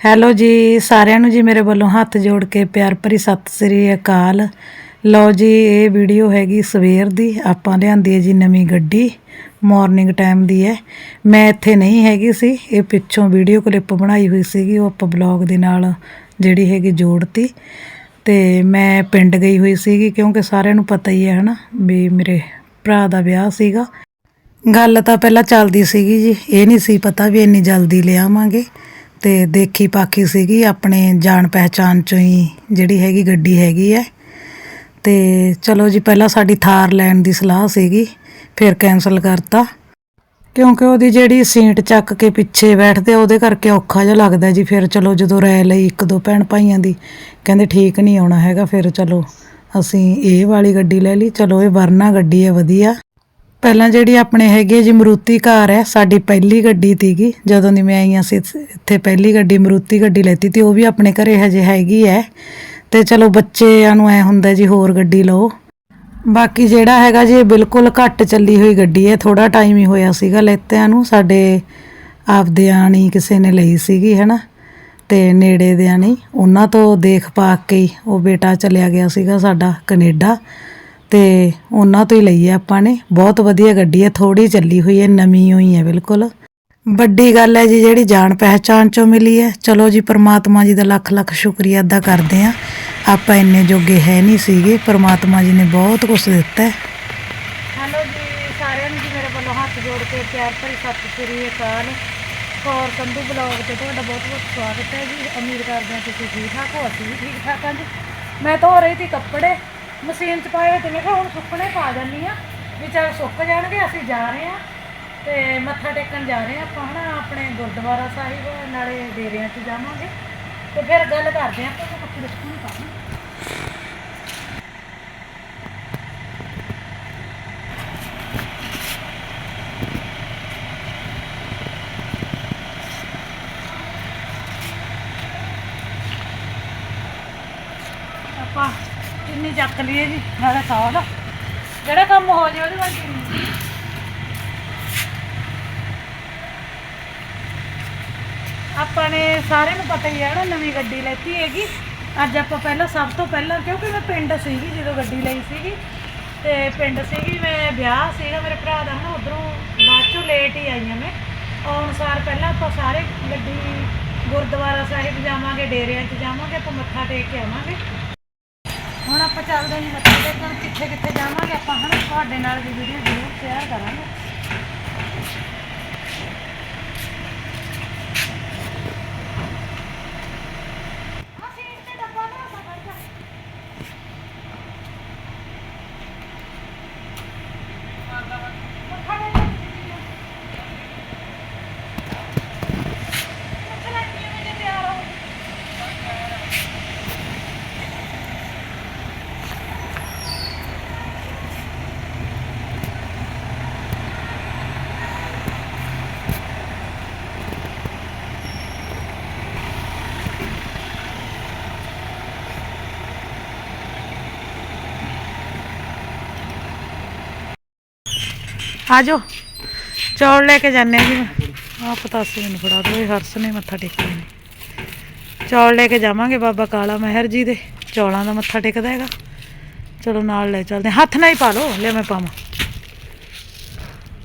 Hello ਜੀ, ਸਾਰਿਆਂ ਨੂੰ ਜੀ ਮੇਰੇ ਵੱਲੋਂ ਹੱਥ ਜੋੜ ਕੇ ਪਿਆਰ ਭਰੀ ਸਤਿ ਸ੍ਰੀ ਅਕਾਲ। ਲਓ ਜੀ, ਇਹ ਵੀਡੀਓ ਹੈਗੀ ਸਵੇਰ ਦੀ, ਆਪਾਂ ਲਿਆਂਦੀ ਹੈ ਜੀ ਨਵੀਂ ਗੱਡੀ ਮਾਰਨਿੰਗ ਟਾਈਮ ਦੀ ਹੈ। ਮੈਂ ਇੱਥੇ ਨਹੀਂ ਹੈਗੀ ਸੀ, ਇਹ ਪਿੱਛੋਂ ਵੀਡੀਓ ਕਲਿੱਪ ਬਣਾਈ ਹੋਈ ਸੀਗੀ, ਉਹ ਆਪਾਂ ਬਲੌਗ ਦੇ ਨਾਲ ਜਿਹੜੀ ਹੈਗੀ ਜੋੜਤੀ। ਤੇ ਮੈਂ ਪਿੰਡ ਗਈ ਹੋਈ ਸੀਗੀ, ਕਿਉਂਕਿ ਸਾਰਿਆਂ ਨੂੰ ਪਤਾ ਹੀ ਹੈ ਹਨਾ, ਵੀ ਮੇਰੇ ਭਰਾ ਦਾ ਵਿਆਹ ਸੀਗਾ। ਗੱਲ ਤਾਂ ਪਹਿਲਾਂ ਚੱਲਦੀ ਸੀਗੀ ਜੀ, ਇਹ ਨਹੀਂ ਸੀ ਪਤਾ ਵੀ ਇੰਨੀ ਜਲਦੀ ਲਿਆਵਾਂਗੇ। ਤੇ ਦੇਖੀ ਪਾਖੀ ਸੀਗੀ ਆਪਣੇ ਜਾਣ ਪਹਿਚਾਨ ਚੋਂ ਹੀ ਜਿਹੜੀ ਹੈਗੀ ਗੱਡੀ ਹੈਗੀ ਹੈ ਤੇ ਚਲੋ ਜੀ ਪਹਿਲਾਂ ਸਾਡੀ ਥਾਰ ਲੈਣ ਦੀ ਸਲਾਹ ਸੀਗੀ ਫਿਰ ਕੈਨਸਲ ਕਰਤਾ। ਕਿਉਂਕਿ ਉਹਦੀ ਜਿਹੜੀ ਸੀਟ ਚੱਕ ਕੇ ਪਿੱਛੇ ਬੈਠਦੇ ਆ, ਉਹਦੇ ਕਰਕੇ ਔਖਾ ਜਿਹਾ ਲੱਗਦਾ ਜੀ। ਫਿਰ ਚਲੋ ਜਦੋਂ ਰਾਇ ਲਈ ਇੱਕ ਦੋ ਭੈਣ ਭਾਈਆਂ ਦੀ ਕਹਿੰਦੇ ਠੀਕ ਨਹੀਂ ਆਉਣਾ ਹੈਗਾ ਫਿਰ ਚਲੋ ਅਸੀਂ ਇਹ ਵਾਲੀ ਗੱਡੀ ਲੈ ਲਈ। ਚਲੋ ਇਹ ਵਰਨਾ ਗੱਡੀ ਹੈ ਵਧੀਆ। ਪਹਿਲਾਂ ਜਿਹੜੀ ਆਪਣੇ ਹੈਗੀ ਹੈ ਜੀ ਮਰੂਤੀ ਕਾਰ ਹੈ, ਸਾਡੀ ਪਹਿਲੀ ਗੱਡੀ ਤੀਗੀ ਜਦੋਂ ਦੀ ਮੈਂ ਆਈ ਹਾਂ ਸੀ, ਇੱਥੇ ਪਹਿਲੀ ਗੱਡੀ, ਮਰੂਤੀ ਗੱਡੀ ਲੈਤੀ ਤੇ ਉਹ ਵੀ ਆਪਣੇ ਘਰੇ ਹਜੇ ਹੈਗੀ ਹੈ। ਤੇ ਚਲੋ ਬੱਚਿਆਂ ਨੂੰ ਐ ਹੁੰਦਾ ਜੀ, ਹੋਰ ਗੱਡੀ ਲਓ। ਬਾਕੀ ਜਿਹੜਾ ਹੈਗਾ ਜੀ, ਇਹ ਬਿਲਕੁਲ ਘੱਟ ਚੱਲੀ ਹੋਈ ਗੱਡੀ ਹੈ ਥੋੜਾ ਟਾਈਮ ਹੀ ਹੋਇਆ ਸੀਗਾ ਲੈਤਿਆਂ ਨੂੰ। ਸਾਡੇ ਆਪਦੇ ਆਣੀ ਕਿਸੇ ਨੇ ਲਈ ਸੀਗੀ, ਹੈਨਾ? ਤੇ ਨੇੜੇ ਦੇ ਆਣੀ, ਉਹਨਾਂ ਤੋਂ ਦੇਖ ਪਾ ਕੇ ਹੀ ਉਹ ਬੇਟਾ ਚਲਿਆ ਗਿਆ ਸੀਗਾ ਸਾਡਾ ਕੈਨੇਡਾ। ਤੇ ਉਹਨਾਂ ਤੋਂ ਹੀ ਲਈ ਹੈ ਆਪਾਂ ਨੇ। ਬਹੁਤ ਵਧੀਆ ਗੱਡੀ ਹੈ ਥੋੜੀ ਚੱਲੀ ਹੋਈ ਹੈ ਨਵੀਂ ਹੋਈ ਹੈ ਬਿਲਕੁਲ। ਵੱਡੀ ਗੱਲ ਹੈ ਜੀ, ਜਿਹੜੀ ਜਾਣ ਪਹਿਚਾਨ ਚੋਂ ਮਿਲੀ ਹੈ ਚਲੋ ਜੀ, ਪ੍ਰਮਾਤਮਾ ਜੀ ਦਾ ਲੱਖ ਲੱਖ ਸ਼ੁਕਰੀਆ ਅਦਾ ਕਰਦੇ ਹਾਂ ਆਪਾਂ ਇੰਨੇ ਜੋਗੇ ਹੈ ਨਹੀਂ ਸੀਗੇ। ਪ੍ਰਮਾਤਮਾ ਜੀ ਨੇ ਬਹੁਤ ਕੁਝ ਦਿੱਤਾ ਹੈ। ਹੈਲੋ ਜੀ, ਸਾਰਿਆਂ ਨੂੰ ਜੀ, ਮੇਰੇ ਵੱਲੋਂ ਹੱਥ ਜੋੜ ਕੇ ਪਿਆਰ ਭਰੀ ਸਤਿ ਸ੍ਰੀ ਅਕਾਲ। ਕੌਰ ਸੰਧੂ ਬਲੌਗ ਤੇ ਤੁਹਾਡਾ ਬਹੁਤ ਬਹੁਤ ਸਵਾਗਤ ਹੈ ਜੀ। ਉਮੀਦ ਕਰਦੇ ਹਾਂ ਤੁਸੀਂ ਠੀਕ ਠਾਕ ਹੋ, ਅਸੀਂ ਵੀ ਠੀਕ ਠਾਕ ਹਾਂ ਜੀ। ਮੈਂ ਧੋ ਰਹੀ ਸੀ ਕੱਪੜੇ। ਮਸ਼ੀਨ 'ਚ ਪਾਏ ਹੋਏ ਤੇ ਮੈਂ ਕਿਹਾ ਹੁਣ ਸੁੱਕਣੇ ਪਾ ਜਾਂਦੀ ਆ ਵੀ ਚੱਲ ਸੁੱਕ ਜਾਣਗੇ, ਅਸੀਂ ਜਾ ਰਹੇ ਹਾਂ ਤੇ ਮੱਥਾ ਟੇਕਣ ਜਾ ਰਹੇ ਹਾਂ ਆਪਾਂ, ਹਨਾ, ਆਪਣੇ ਗੁਰਦੁਆਰਾ ਸਾਹਿਬ, ਨਾਲੇ ਡੇਰਿਆਂ 'ਚ ਜਾਵਾਂਗੇ। ਤੇ ਫਿਰ ਗੱਲ ਕਰਦੇ ਹਾਂ ਆਪਾਂ ਕੱਪੜੇ ਸੁੱਕਣੇ ਪਾਵਾਂਗੇ ਆਪਾਂ ਕਿੰਨੀ ਚੱਕ ਲਈਏ ਜੀ, ਨਾਲੇ ਸੌ ਦਾ। ਜਿਹੜਾ ਕੰਮ ਹੋ ਜਾਏ ਉਹਦੇ ਬਾਅਦ ਕਿੰਨੀ ਆਪਾਂ ਨੇ ਸਾਰਿਆਂ ਨੂੰ ਪਤਾ ਹੀ ਹੈ ਨਾ, ਨਵੀਂ ਗੱਡੀ ਲੈਤੀ ਹੈਗੀ। ਅੱਜ ਆਪਾਂ ਪਹਿਲਾਂ ਸਭ ਤੋਂ ਪਹਿਲਾਂ, ਕਿਉਂਕਿ ਮੈਂ ਪਿੰਡ ਸੀਗੀ ਜਦੋਂ ਗੱਡੀ ਲਈ ਸੀਗੀ। ਤੇ ਪਿੰਡ ਸੀਗੀ, ਮੈਂ ਵਿਆਹ ਸੀਗਾ ਮੇਰੇ ਭਰਾ ਦਾ ਨਾ, ਉਧਰੋਂ ਬਾਅਦ ਚੋਂ ਲੇਟ ਹੀ ਆਈ ਹਾਂ ਮੈਂ। ਆਉਣ ਸਾਰ ਪਹਿਲਾਂ ਆਪਾਂ ਸਾਰੇ ਗੱਡੀ ਗੁਰਦੁਆਰਾ ਸਾਹਿਬ ਜਾਵਾਂਗੇ, ਡੇਰਿਆਂ 'ਚ ਜਾਵਾਂਗੇ, ਆਪਾਂ ਮੱਥਾ ਟੇਕ ਕੇ ਆਵਾਂਗੇ। ਹੁਣ ਆਪਾਂ ਚੱਲਦੇ ਨਹੀਂ ਜੀ ਮੱਥਾ ਟੇਕਣ ਕਿੱਥੇ ਕਿੱਥੇ ਜਾਵਾਂਗੇ ਆਪਾਂ, ਹਨਾ? ਤੁਹਾਡੇ ਨਾਲ ਵੀ ਵੀਡੀਓ ਜ਼ਰੂਰ ਸ਼ੇਅਰ ਕਰਾਂਗੇ। ਆ ਜਾਓ ਚੌਲ ਲੈ ਕੇ ਜਾਂਦੇ ਆ ਜੀ ਆ ਪਤਾਸੇ ਮੈਨੂੰ ਫੜਾ ਦਿਓ ਇਹ ਹਰਸ ਨੇ ਮੱਥਾ ਟੇਕਣਾ ਨੇ ਚੌਲ ਲੈ ਕੇ ਜਾਵਾਂਗੇ ਬਾਬਾ ਕਾਲਾ ਮਹਿਰ ਜੀ ਦੇ। ਚੌਲਾਂ ਦਾ ਮੱਥਾ ਟੇਕਦਾ ਹੈਗਾ। ਚਲੋ ਨਾਲ ਲੈ ਚੱਲਦੇ। ਹੱਥ ਨਾਲ ਹੀ ਪਾ ਲਓ ਲੈ ਮੈਂ ਪਾਵਾਂ।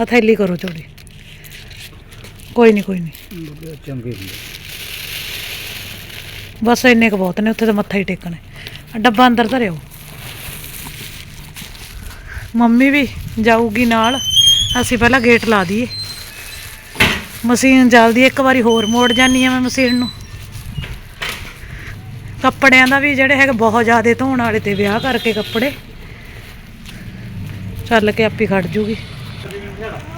ਆ ਥੈਲੀ ਕਰੋ ਚੌੜੀ ਕੋਈ ਨਹੀਂ ਕੋਈ ਨਹੀਂ ਚੰਗੇ ਹੁੰਦੇ। ਬਸ ਇੰਨੇ ਕੁ ਬਹੁਤ ਨੇ ਉੱਥੇ ਤਾਂ ਮੱਥਾ ਹੀ ਟੇਕਣਾ। ਡੱਬਾ ਅੰਦਰ ਧਰਿਓ। ਮੰਮੀ ਵੀ ਜਾਊਗੀ ਨਾਲ। ਅਸੀਂ ਪਹਿਲਾਂ ਗੇਟ ਲਾ ਦਈਏ। ਮਸ਼ੀਨ ਚੱਲਦੀ ਇੱਕ ਵਾਰੀ ਹੋਰ ਮੋੜ ਜਾਨੀ ਆ ਮੈਂ ਮਸ਼ੀਨ ਨੂੰ। ਕੱਪੜਿਆਂ ਦਾ ਵੀ ਜਿਹੜੇ ਹੈਗੇ ਬਹੁਤ ਜ਼ਿਆਦਾ ਧੋਣ ਵਾਲੇ ਤੇ ਵਿਆਹ ਕਰਕੇ ਕੱਪੜੇ। ਚੱਲ ਕੇ ਆਪੀ ਖੜ ਜੂਗੀ।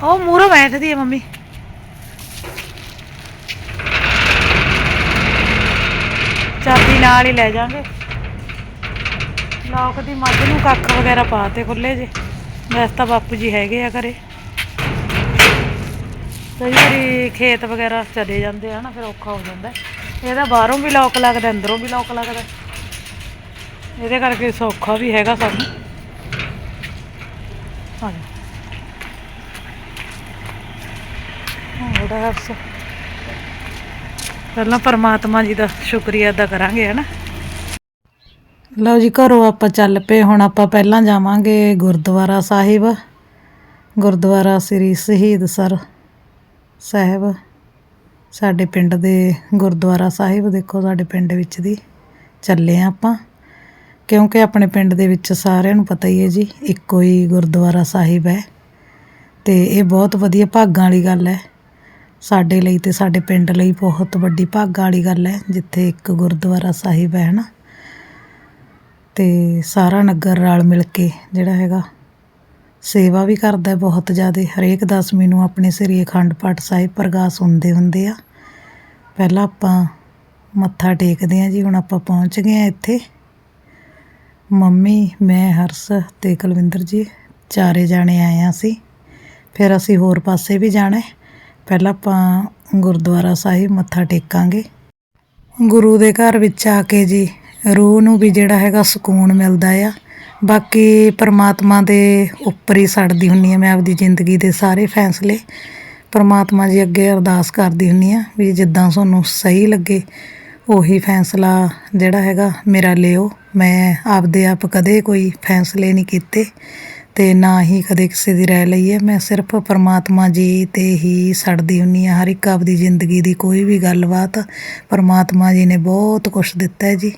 ਉਹ ਮੂਹਰੋਂ ਬੈਠਦੀ ਹੈ ਮੰਮੀ। ਚਾਬੀ ਨਾਲ ਹੀ ਲੈ ਜਾਾਂਗੇ। ਲੋਕ ਦੀ ਮੱਝ ਨੂੰ ਕੱਖ ਵਗੈਰਾ ਪਾਤੇ ਖੁੱਲੇ ਜੇ। ਵੈਸੇ ਤਾਂ ਬਾਪੂ ਜੀ ਹੈਗੇ ਆ ਘਰੇ। ਕਈ ਵਾਰੀ ਖੇਤ ਵਗੈਰਾ ਚਲੇ ਜਾਂਦੇ ਆ ਨਾ, ਫਿਰ ਔਖਾ ਹੋ ਜਾਂਦਾ ਇਹਦਾ ਬਾਹਰੋਂ ਵੀ ਲੋਕ ਲੱਗਦਾ, ਅੰਦਰੋਂ ਵੀ ਲੋਕ ਲੱਗਦਾ ਇਹਦੇ ਕਰਕੇ ਸੌਖਾ ਵੀ ਹੈਗਾ ਸਾਨੂੰ। ਹਾਂਜੀ। ਜਾ ਹਾਂ ਪਹਿਲਾਂ ਪਰਮਾਤਮਾ ਜੀ ਦਾ ਸ਼ੁਕਰੀਆ ਅਦਾ ਕਰਾਂਗੇ ਹਨਾ ਲਓ ਜੀ, ਘਰੋਂ ਆਪਾਂ ਚੱਲ ਪਏ, ਹੁਣ ਆਪਾਂ ਪਹਿਲਾਂ ਜਾਵਾਂਗੇ ਗੁਰਦੁਆਰਾ ਸਾਹਿਬ। ਗੁਰਦੁਆਰਾ ਸ੍ਰੀ ਸ਼ਹੀਦ ਸਰ ਸਾਹਿਬ, ਸਾਡੇ ਪਿੰਡ ਦੇ ਗੁਰਦੁਆਰਾ ਸਾਹਿਬ ਦੇਖੋ ਸਾਡੇ ਪਿੰਡ ਵਿੱਚ ਦੀ ਚੱਲੇ ਆ ਆਪਾਂ। ਕਿਉਂਕਿ ਆਪਣੇ ਪਿੰਡ ਦੇ ਵਿੱਚ ਸਾਰਿਆਂ ਨੂੰ ਪਤਾ ਹੀ ਹੈ ਜੀ, ਇੱਕੋ ਹੀ ਗੁਰਦੁਆਰਾ ਸਾਹਿਬ ਹੈ। ਤੇ ਇਹ ਬਹੁਤ ਵਧੀਆ ਭਾਗਾਂ ਵਾਲੀ ਗੱਲ ਹੈ। ਸਾਡੇ ਲਈ ਤੇ ਸਾਡੇ ਪਿੰਡ ਲਈ ਬਹੁਤ ਵੱਡੀ ਭਾਗਾਂ ਵਾਲੀ ਗੱਲ ਹੈ, ਜਿੱਥੇ ਇੱਕ ਗੁਰਦੁਆਰਾ ਸਾਹਿਬ ਹੈ, ਹਨਾ। ਤੇ ਸਾਰਾ ਨਗਰ ਰਲ ਮਿਲ ਕੇ ਜਿਹੜਾ ਹੈਗਾ ਸੇਵਾ ਵੀ ਕਰਦਾ ਬਹੁਤ ਜ਼ਿਆਦਾ। ਹਰੇਕ ਦਸਵੀਂ ਨੂੰ ਆਪਣੇ ਸ੍ਰੀ ਅਖੰਡ ਪਾਠ ਸਾਹਿਬ ਪ੍ਰਗਾਸ਼ ਹੁੰਦੇ ਹੁੰਦੇ ਆ। ਪਹਿਲਾਂ ਆਪਾਂ ਮੱਥਾ ਟੇਕਦੇ ਆ ਜੀ, ਹੁਣ ਆਪਾਂ ਪਹੁੰਚ ਗਏ ਆ ਇੱਥੇ। ਮੰਮੀ, ਮੈਂ, ਹਰਸ ਤੇ ਕੁਲਵਿੰਦਰ ਜੀ, ਚਾਰੇ ਜਾਣੇ ਆਏ ਆ ਅਸੀਂ। ਫਿਰ ਅਸੀਂ ਹੋਰ ਪਾਸੇ ਵੀ ਜਾਣਾ ਪਹਿਲਾਂ ਆਪਾਂ ਗੁਰਦੁਆਰਾ ਸਾਹਿਬ ਮੱਥਾ ਟੇਕਾਂਗੇ। ਗੁਰੂ ਦੇ ਘਰ ਵਿੱਚ ਆ ਕੇ ਜੀ, ਰੂਹ ਨੂੰ ਵੀ ਜਿਹੜਾ ਹੈਗਾ ਸਕੂਨ ਮਿਲਦਾ ਆ। ਬਾਕੀ ਪਰਮਾਤਮਾ ਦੇ ਉੱਪਰ ਹੀ ਛੱਡਦੀ ਹੁੰਨੀ ਆ, ਮੈਂ ਆਪਦੀ ਜ਼ਿੰਦਗੀ ਦੇ ਸਾਰੇ ਫੈਸਲੇ। ਪਰਮਾਤਮਾ ਜੀ ਅੱਗੇ ਅਰਦਾਸ ਕਰਦੀ ਹੁੰਨੀ ਆ ਵੀ ਜਿੱਦਾਂ ਤੁਹਾਨੂੰ ਸਹੀ ਲੱਗੇ, ਉਹੀ ਫੈਸਲਾ ਜਿਹੜਾ ਹੈਗਾ ਮੇਰਾ ਲਿਓ। ਮੈਂ ਆਪਦੇ ਆਪ ਕਦੇ ਕੋਈ ਫੈਸਲੇ ਨਹੀਂ ਕੀਤੇ ਤੇ ਨਾ ਹੀ ਕਦੇ ਕਿਸੇ ਦੀ ਰਾਏ ਲਈ ਹੈ। ਮੈਂ ਸਿਰਫ ਪਰਮਾਤਮਾ ਜੀ ਤੇ ਹੀ ਸੜਦੀ ਹੁੰਨੀ ਆ। ਹਰ ਇੱਕ ਆਪਦੀ ਜ਼ਿੰਦਗੀ ਦੀ ਕੋਈ ਵੀ ਗੱਲਬਾਤ ਪਰਮਾਤਮਾ ਜੀ ਨੇ ਬਹੁਤ ਕੁਝ ਦਿੱਤਾ ਹੈ ਜੀ।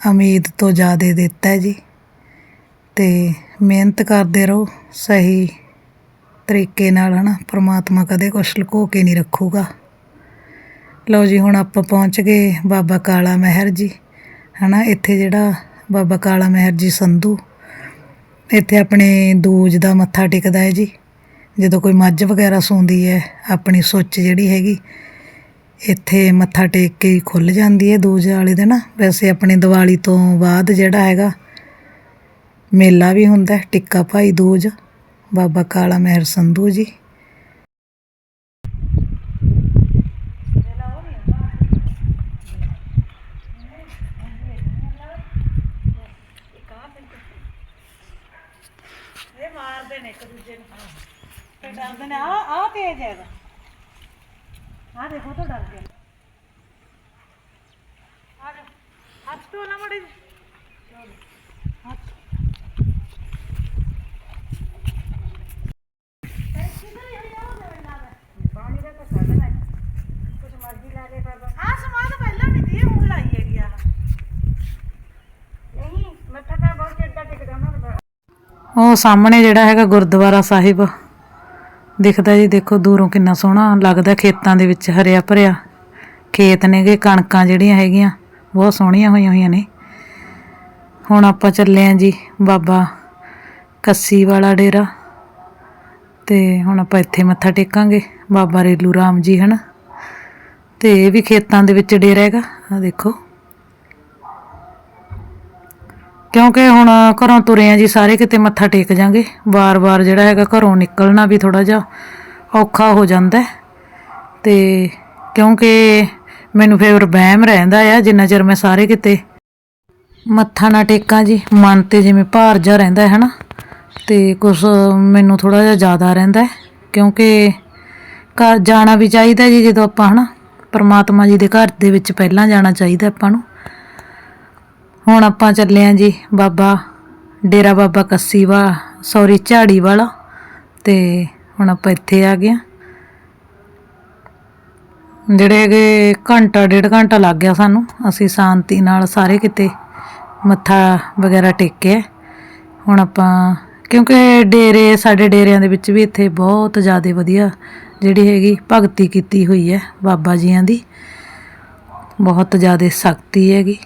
ਉਮੀਦ ਤੋਂ ਜ਼ਿਆਦਾ ਦਿੱਤਾ ਜੀ। ਅਤੇ ਮਿਹਨਤ ਕਰਦੇ ਰਹੋ, ਸਹੀ ਤਰੀਕੇ ਨਾਲ ਹੈ ਨਾ ਪਰਮਾਤਮਾ ਕਦੇ ਕੁਛ ਲੁਕੋ ਕੇ ਨਹੀਂ ਰੱਖੂਗਾ। ਲਓ ਜੀ, ਹੁਣ ਆਪਾਂ ਪਹੁੰਚ ਗਏ ਬਾਬਾ ਕਾਲਾ ਮਹਿਰ ਜੀ ਹੈ ਨਾ ਇੱਥੇ ਜਿਹੜਾ ਬਾਬਾ ਕਾਲਾ ਮਹਿਰ ਜੀ ਸੰਧੂ, ਇੱਥੇ ਆਪਣੇ ਦੂਜ ਦਾ ਮੱਥਾ ਟੇਕਦਾ ਹੈ ਜੀ। ਜਦੋਂ ਕੋਈ ਮੱਝ ਵਗੈਰਾ ਸੌਂਦੀ ਹੈ, ਆਪਣੀ ਸੁੱਚ ਜਿਹੜੀ ਹੈਗੀ ਇੱਥੇ ਮੱਥਾ ਟੇਕ ਕੇ ਹੀ ਖੁੱਲ ਜਾਂਦੀ ਹੈ ਦੂਜ ਵਾਲੇ ਦਿਨ। ਵੈਸੇ ਆਪਣੀ ਦੀਵਾਲੀ ਤੋਂ ਬਾਅਦ ਜਿਹੜਾ ਹੈਗਾ, ਮੇਲਾ ਵੀ ਹੁੰਦਾ ਟਿੱਕਾ ਭਾਈ ਦੂਜ, ਬਾਬਾ ਕਾਲਾ ਮਹਿਰ ਸੰਧੂ ਜੀ। ਮਾਰਦੇ ਨੇ ਇੱਕ ਦੂਜੇ ਨੂੰ। ਤੇ ਡਰਦੇ ਨੇ ਆ ਆ ਤੇਜ ਹੈਗਾ ਆ ਦੇਖੋ ਤਾਂ ਡਰ ਗਿਆ ਆ ਜਾ ਹੱਥ ਤੋਂ ਨਾ ਮੜੇ ਹੱਥ ਆ ਸਮਾਨ ਪਹਿਲਾਂ ਨਹੀਂ ਦੀ ਹੁਣ ਲਾਈ ਹੈਗੀ ਆ ਉਹ ਸਾਹਮਣੇ ਜਿਹੜਾ ਹੈਗਾ ਗੁਰਦੁਆਰਾ ਸਾਹਿਬ। ਦਿਖਦਾ ਜੀ ਦੇਖੋ ਦੂਰੋਂ ਕਿੰਨਾ ਸੋਹਣਾ ਲੱਗਦਾ ਖੇਤਾਂ ਦੇ ਵਿੱਚ ਹਰਿਆ ਭਰਿਆ। ਖੇਤ ਨੇਗੇ, ਕਣਕਾਂ ਜਿਹੜੀਆਂ ਹੈਗੀਆਂ, ਬਹੁਤ ਸੋਹਣੀਆਂ ਹੋਈਆਂ ਹੋਈਆਂ ਨੇ। ਹੁਣ ਆਪਾਂ ਚੱਲੇ ਆਂ ਜੀ ਬਾਬਾ ਕੱਸੀ ਵਾਲਾ ਡੇਰਾ। ਤੇ ਹੁਣ ਆਪਾਂ ਇੱਥੇ ਮੱਥਾ ਟੇਕਾਂਗੇ ਬਾਬਾ ਰੇਲੂ ਰਾਮ ਜੀ, ਹਨ। ਤੇ ਇਹ ਵੀ ਖੇਤਾਂ ਦੇ ਵਿੱਚ ਡੇਰਾ ਹੈਗਾ ਆ ਦੇਖੋ। ਕਿਉਂਕਿ ਹੁਣ ਘਰੋਂ ਤੁਰੇ ਆ ਜੀ, ਸਾਰੇ ਕਿਤੇ ਮੱਥਾ ਟੇਕ ਜਾਾਂਗੇ। ਵਾਰ-ਵਾਰ ਜਿਹੜਾ ਹੈਗਾ ਘਰੋਂ ਨਿਕਲਣਾ ਵੀ ਥੋੜਾ ਜਿਹਾ ਔਖਾ ਹੋ ਜਾਂਦਾ ਹੈ। ਤੇ ਕਿਉਂਕਿ ਮੈਨੂੰ ਫੇਰ ਵਹਿਮ ਰਹਿੰਦਾ ਆ, ਜਿੰਨਾ ਚਿਰ ਮੈਂ ਸਾਰੇ ਕਿਤੇ ਮੱਥਾ ਨਾ ਟੇਕਾਂ ਜੀ, ਮਨ ਤੇ ਜਿਵੇਂ ਭਾਰ ਜਾ ਰਹਿੰਦਾ ਹੈ, ਹਨਾ? ਤੇ ਕੁਝ ਮੈਨੂੰ ਥੋੜਾ ਜਿਹਾ ਜ਼ਿਆਦਾ ਰਹਿੰਦਾ ਕਿਉਂਕਿ ਘਰ ਜਾਣਾ ਵੀ ਚਾਹੀਦਾ ਜੀ ਜਦੋਂ ਆਪਾਂ, ਹਨਾ? ਪਰਮਾਤਮਾ ਜੀ ਦੇ ਘਰ ਦੇ ਵਿੱਚ ਪਹਿਲਾਂ ਜਾਣਾ ਚਾਹੀਦਾ ਆਪਾਂ ਨੂੰ। ਹੁਣ ਆਪਾਂ ਚੱਲੇ ਆਂ ਜੀ ਬਾਬਾ, ਡੇਰਾ ਬਾਬਾ ਕੱਸੀ ਵਾ ਸੌਰੀ, ਝਾੜੀ ਵਾਲਾ। ਤੇ ਹੁਣ ਆਪਾਂ ਇੱਥੇ ਆ ਗਏ ਆਂ। ਜਿਹੜੇ ਹੈਗੇ ਘੰਟਾ, ਡੇਢ ਘੰਟਾ ਲੱਗ ਗਿਆ ਸਾਨੂੰ। ਅਸੀਂ ਸ਼ਾਂਤੀ ਨਾਲ ਸਾਰੇ ਕਿਤੇ ਮੱਥਾ ਵਗੈਰਾ ਟੇਕਿਆ। ਹੁਣ ਆਪਾਂ, ਕਿਉਂਕਿ ਡੇਰੇ, ਸਾਡੇ ਡੇਰਿਆਂ ਦੇ ਵਿੱਚ ਵੀ ਇੱਥੇ ਬਹੁਤ ਜ਼ਿਆਦਾ ਵਧੀਆ ਜਿਹੜੀ ਹੈਗੀ ਭਗਤੀ ਕੀਤੀ ਹੋਈ ਹੈ ਬਾਬਾ ਜੀਆਂ ਦੀ। ਬਹੁਤ ਜ਼ਿਆਦਾ ਸ਼ਕਤੀ ਹੈਗੀ।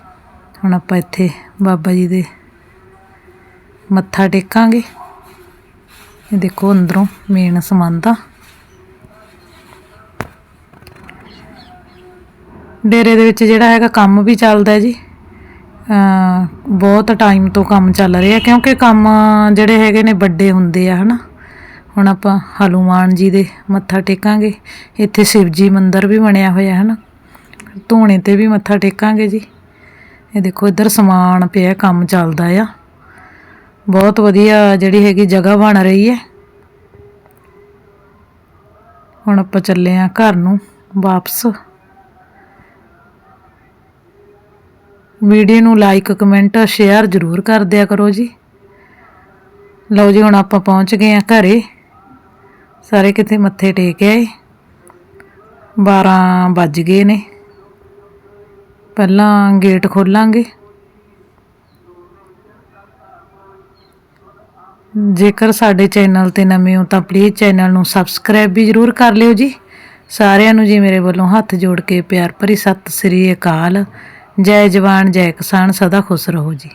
ਹੁਣ ਆਪਾਂ ਇੱਥੇ ਬਾਬਾ ਜੀ ਦੇ ਮੱਥਾ ਟੇਕਾਂਗੇ। ਇਹ ਦੇਖੋ ਅੰਦਰੋਂ ਮੇਨ ਸਮਾਨ ਦਾ ਡੇਰੇ ਦੇ ਵਿੱਚ ਜਿਹੜਾ ਹੈਗਾ ਕੰਮ ਵੀ ਚੱਲਦਾ ਜੀ। ਬਹੁਤ ਟਾਈਮ ਤੋਂ ਕੰਮ ਚੱਲ ਰਿਹਾ ਕਿਉਂਕਿ ਕੰਮ ਜਿਹੜੇ ਹੈਗੇ ਨੇ ਵੱਡੇ ਹੁੰਦੇ ਆ, ਹਨਾ। ਹੁਣ ਆਪਾਂ ਹਨੂਮਾਨ ਜੀ ਦੇ ਮੱਥਾ ਟੇਕਾਂਗੇ। ਇੱਥੇ ਸ਼ਿਵ ਜੀ ਮੰਦਿਰ ਵੀ ਬਣਿਆ ਹੋਇਆ ਹੈ ਨਾ ਧੂਣੇ ਤੇ ਵੀ ਮੱਥਾ ਟੇਕਾਂਗੇ ਜੀ। ਇਹ ਦੇਖੋ, ਇੱਧਰ ਸਮਾਨ ਪਿਆ, ਕੰਮ ਚੱਲਦਾ ਆ। ਬਹੁਤ ਵਧੀਆ ਜਿਹੜੀ ਹੈਗੀ ਜਗ੍ਹਾ ਬਣ ਰਹੀ ਹੈ। ਹੁਣ ਆਪਾਂ ਚੱਲੇ ਆ ਘਰ ਨੂੰ ਵਾਪਸ। ਵੀਡੀਓ ਨੂੰ ਲਾਈਕ ਕਮੈਂਟ ਸ਼ੇਅਰ ਜ਼ਰੂਰ ਕਰ ਦਿਆ ਕਰੋ ਜੀ। ਲਓ ਜੀ, ਹੁਣ ਆਪਾਂ ਪਹੁੰਚ ਗਏ ਆ ਘਰੇ। ਸਾਰੇ ਕਿਤੇ ਮੱਥੇ ਟੇਕ ਆਏ। 12 ਵੱਜ ਗਏ ਨੇ। ਪਹਿਲਾਂ ਗੇਟ ਖੋਲਾਂਗੇ। ਜੇਕਰ ਸਾਡੇ ਚੈਨਲ ਤੇ ਨਵੇਂ ਹੋ ਤਾਂ ਪਲੀਜ਼ ਚੈਨਲ ਨੂੰ ਸਬਸਕ੍ਰਾਈਬ ਵੀ ਜ਼ਰੂਰ ਕਰ ਲਿਓ ਜੀ। ਸਾਰਿਆਂ ਨੂੰ ਜੀ ਮੇਰੇ ਵੱਲੋਂ ਹੱਥ ਜੋੜ ਕੇ ਪਿਆਰ ਭਰੀ ਸਤਿ ਸ੍ਰੀ ਅਕਾਲ। ਜੈ ਜਵਾਨ, ਜੈ ਕਿਸਾਨ, ਸਦਾ ਖੁਸ਼ ਰਹੋ ਜੀ।